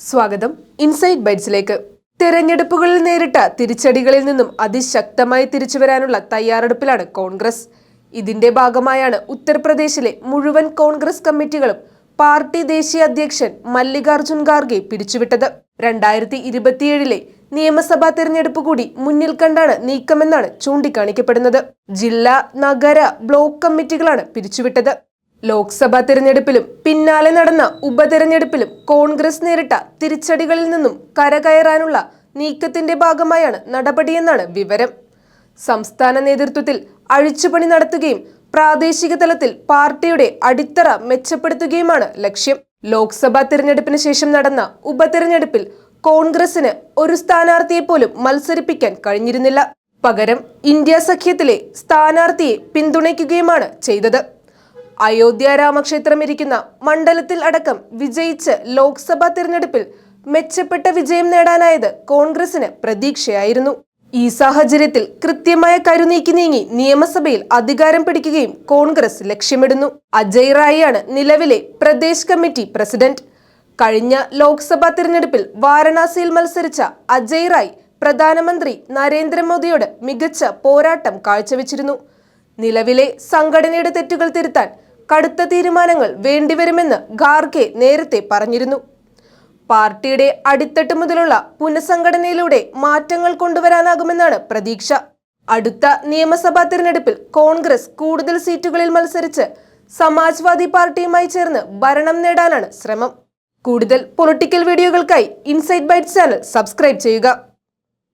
സ്വാഗതം. ഇൻസൈറ്റ് ബൈറ്റ്സിലേക്ക് തെരഞ്ഞെടുപ്പുകളിൽ നേരിട്ട തിരിച്ചടികളിൽ നിന്നും അതിശക്തമായി തിരിച്ചു വരാനുള്ള തയ്യാറെടുപ്പിലാണ് കോൺഗ്രസ്. ഇതിന്റെ ഭാഗമായാണ് ഉത്തർപ്രദേശിലെ മുഴുവൻ കോൺഗ്രസ് കമ്മിറ്റികളും പാർട്ടി ദേശീയ അധ്യക്ഷൻ മല്ലികാർജുൻ ഖാർഗെ പിരിച്ചുവിട്ടത് രണ്ടായിരത്തി ഇരുപത്തിയേഴിലെ നിയമസഭാ തെരഞ്ഞെടുപ്പ് കൂടി മുന്നിൽ കണ്ടാണ് നീക്കമെന്നാണ് ചൂണ്ടിക്കാണിക്കപ്പെടുന്നത്. ജില്ലാ നഗര ബ്ലോക്ക് കമ്മിറ്റികളാണ് പിരിച്ചുവിട്ടത് ലോക്സഭാ തിരഞ്ഞെടുപ്പിലും പിന്നാലെ നടന്ന ഉപതെരഞ്ഞെടുപ്പിലും കോൺഗ്രസ് നേരിട്ട തിരിച്ചടികളിൽ നിന്നും കരകയറാനുള്ള നീക്കത്തിന്റെ ഭാഗമായാണ് നടപടിയെന്നാണ് വിവരം. സംസ്ഥാന നേതൃത്വത്തിൽ അഴിച്ചുപണി നടത്തുകയും പ്രാദേശിക തലത്തിൽ പാർട്ടിയുടെ അടിത്തറ മെച്ചപ്പെടുത്തുകയുമാണ് ലക്ഷ്യം. ലോക്സഭാ തിരഞ്ഞെടുപ്പിന് ശേഷം നടന്ന ഉപതെരഞ്ഞെടുപ്പിൽ കോൺഗ്രസിന് ഒരു സ്ഥാനാർത്ഥിയെ പോലും മത്സരിപ്പിക്കാൻ കഴിഞ്ഞിരുന്നില്ല. പകരം ഇന്ത്യ സഖ്യത്തിലെ സ്ഥാനാർത്ഥിയെ പിന്തുണയ്ക്കുകയുമാണ് ചെയ്തത്. അയോധ്യ രാമക്ഷേത്രം ഇരിക്കുന്ന മണ്ഡലത്തിൽ അടക്കം വിജയിച്ച് ലോക്സഭാ തിരഞ്ഞെടുപ്പിൽ മെച്ചപ്പെട്ട വിജയം നേടാനായത് കോൺഗ്രസിന് പ്രതീക്ഷയായിരുന്നു. ഈ സാഹചര്യത്തിൽ കൃത്യമായ കരുനീക്കി നീങ്ങി നിയമസഭയിൽ അധികാരം പിടിക്കുകയും കോൺഗ്രസ് ലക്ഷ്യമിടുന്നു. അജയ് റായിയാണ് നിലവിലെ പ്രദേശ് കമ്മിറ്റി പ്രസിഡന്റ്. കഴിഞ്ഞ ലോക്സഭാ തിരഞ്ഞെടുപ്പിൽ വാരണാസിയിൽ മത്സരിച്ച അജയ് റായ് പ്രധാനമന്ത്രി നരേന്ദ്രമോദിയോട് മികച്ച പോരാട്ടം കാഴ്ചവെച്ചിരുന്നു. നിലവിലെ സംഘടനയുടെ തെറ്റുകൾ തിരുത്താൻ കടുത്ത തീരുമാനങ്ങൾ വേണ്ടിവരുമെന്ന് ഖാർഗെ നേരത്തെ പറഞ്ഞിരുന്നു. പാർട്ടിയുടെ അടിത്തട്ട് മുതലുള്ള പുനഃസംഘടനയിലൂടെ മാറ്റങ്ങൾ കൊണ്ടുവരാനാകുമെന്നാണ് പ്രതീക്ഷ. അടുത്ത നിയമസഭാ തിരഞ്ഞെടുപ്പിൽ കോൺഗ്രസ് കൂടുതൽ സീറ്റുകളിൽ മത്സരിച്ച് സമാജ്വാദി പാർട്ടിയുമായി ചേർന്ന് ഭരണം നേടാനാണ് ശ്രമം. കൂടുതൽ പൊളിറ്റിക്കൽ വീഡിയോകൾക്കായി ഇൻസൈറ്റ് ബൈറ്റ് ചാനൽ സബ്സ്ക്രൈബ് ചെയ്യുക.